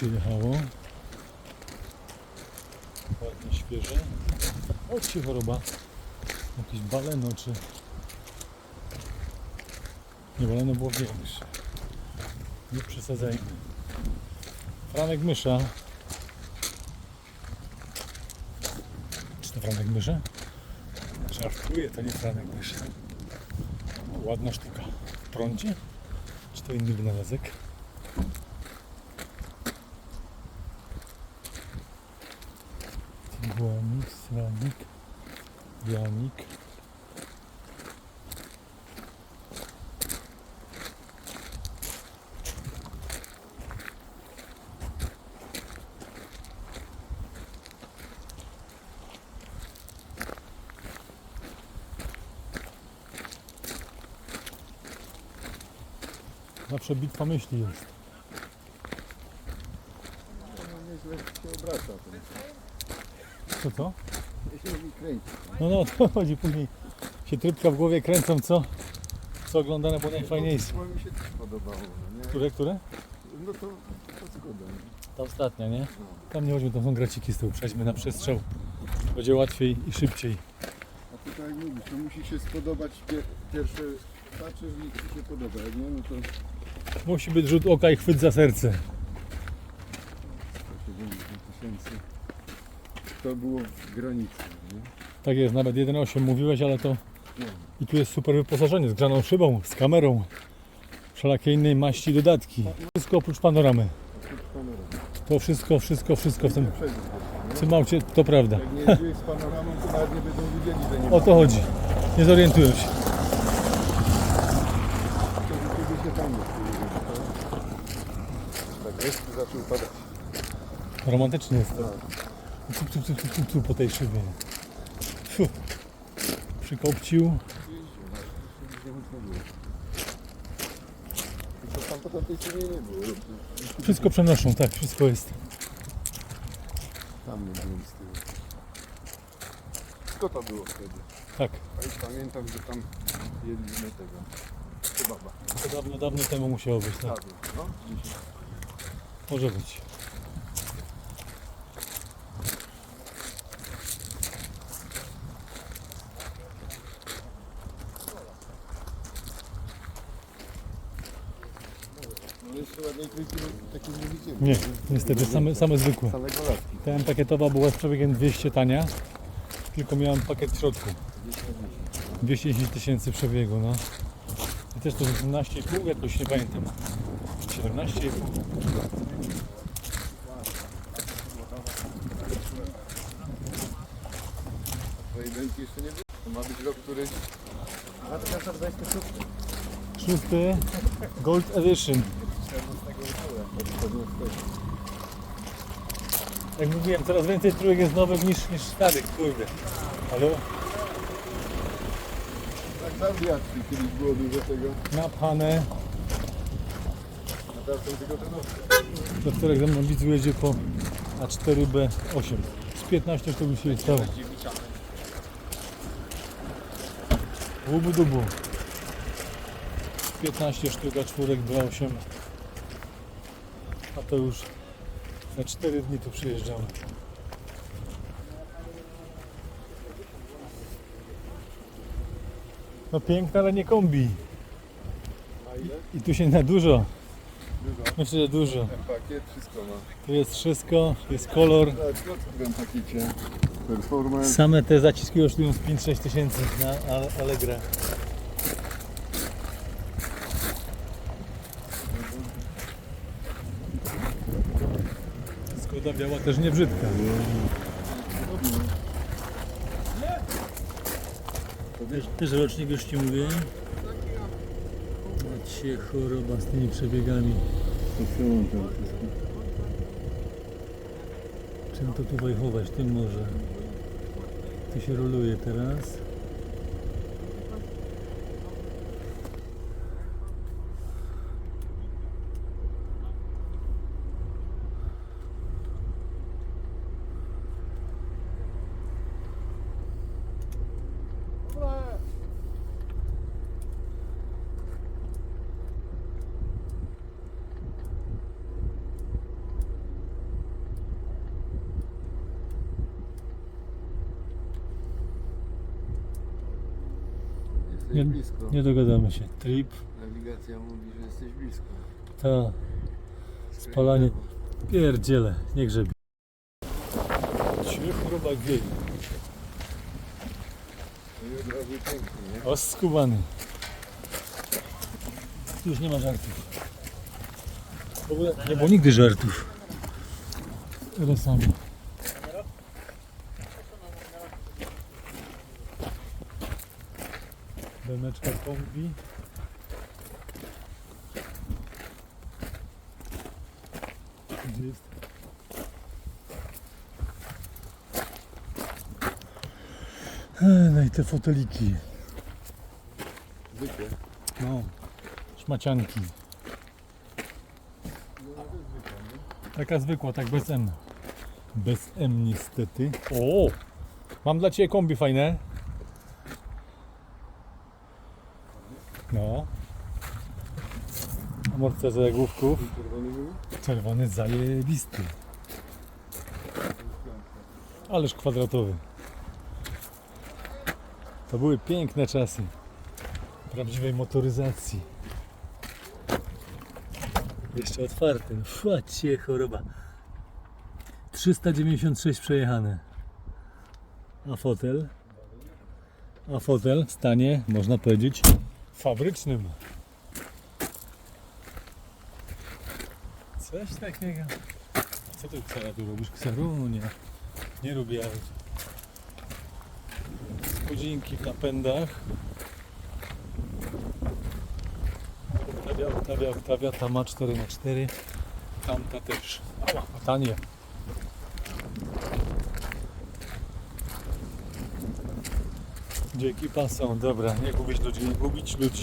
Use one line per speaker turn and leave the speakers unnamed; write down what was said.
przyjechało. Ładnie świeże. O, ci choroba. Jakieś baleno czy... Nie, baleno było większe. Nie przesadzajmy. Franek mysza. Czy to Franek mysza? Żartuję, to nie Franek mysza. Ładna sztuka. W prądzie? Czy to inny wynalazek? Tiguanik, sranik, Janik. Zawsze bitwa myśli jest.
No, nieźle się obraca ten.
Co
kręci.
No no, to chodzi później. Się trybka w głowie kręcą, co? Co oglądane było najfajniejsze.
Bo mi się też podobało, no nie?
Które, które?
No to, to zgoda. nie?
Ta ostatnia, nie?
No.
Tam nie chodźmy, tam są graciki z tyłu. Przejdźmy na przestrzał. Będzie łatwiej i szybciej.
A tutaj jak mówisz, to musi się spodobać pie, pierwsze patrzysz i ci się podoba, jak nie? No to
Musi być rzut oka i chwyt za serce.
170 tysięcy. To było w granicy, nie?
Tak jest, nawet 1.8 mówiłeś, ale to i tu jest super wyposażenie z grzaną szybą, z kamerą. Wszelakie innej maści dodatki. Wszystko oprócz panoramy. To wszystko, wszystko, wszystko w tym, w tym aucie, to prawda.
Jak nie jeździłeś z panoramą, to nawet nie będą widzieli, że nie ma.
O to chodzi. Nie zorientują się.
To kiedyś się tam jest. Tak, deszcz zaczął padać.
Romantycznie jest to. Tu, tu, tu, tu, tu, tu po tej szybie. Fu. Przykopcił. Wszystko przenoszą, tak, wszystko jest.
Tam nie byłem z tyłu. Co to było wtedy?
Tak.
A już pamiętam, że tam jedliśmy tego. Kebaba.
To dawno, dawno temu musiało być, tak.
Jadłem, no.
Może być.
Ładnej trójki takiej nie widzimy.
Nie, niestety same, same zwykłe. Ta pakietowa była z przebiegiem 200 tania, tylko miałem pakiet w środku. 210 tysięcy przebiegu, no. I też to 17,5 jakoś, nie pamiętam. 17,5.
To jedynki jeszcze nie było. To ma być rok, który... 2026.
Szósty Gold Edition. Jak mówiłem, coraz więcej trójek jest nowych niż, niż starych, kurde. Ale
Tak zawiatki kiedyś było dużo tego.
napchane.
A teraz są tylko te nowe.
Do których ze mną widz jedzie po A4B8. Z 15 to by się stało. Łubu dubu. 15 sztuk A4 B8. A to już za 4 dni tu przyjeżdżamy. No piękne, ale nie kombi.
Ile?
I tu się na dużo.
Dużo.
Myślę, że dużo.
Ten pakiet, wszystko ma.
Tu jest wszystko, jest kolor.
Tak, co w tym pakiecie? Performance.
Same te zaciski kosztują z 5-6 tysięcy na Allegra. Skoda biała też nie brzydka. Też, też rocznik już Ci mówię. Macie choroba z tymi przebiegami.
To.
Czym to tutaj chować? Tym może. Tu się roluje teraz.
Jesteś
Nie,
blisko.
nie dogadamy się. Trip,
Nawigacja mówi, że jesteś blisko.
ta spalanie. Pierdziele, nie grzebie. Ciuch robak wieje.
No i od razu pięknie, nie?
Oskubany. Tu już nie ma żartów. W ogóle nie było nigdy żartów. Resami. Demeczka kombi. Gdzie jest? E, No i te foteliki.
Zwykle.
No, szmacianki. Taka zwykła, tak bez M. Bez M niestety. O! Mam dla Ciebie kombi fajne. No. Amortyzator główków.
Czerwony
zajebisty. Ależ kwadratowy. To były piękne czasy. Prawdziwej motoryzacji. Jeszcze otwarty. No, choroba. 396 przejechane. A fotel? A fotel w stanie, można powiedzieć, fabrycznym. Coś takiego. Co ty Ksara tu robisz? Ksaru? Nie. Nie lubię. Spódzinki w napędach. Oktawia, Oktawia, Oktawia, ta ma 4x4. Tamta też. Ała, tanie. Dzięki pasą, dobra, nie gubić ludzi, nie gubić ludzi.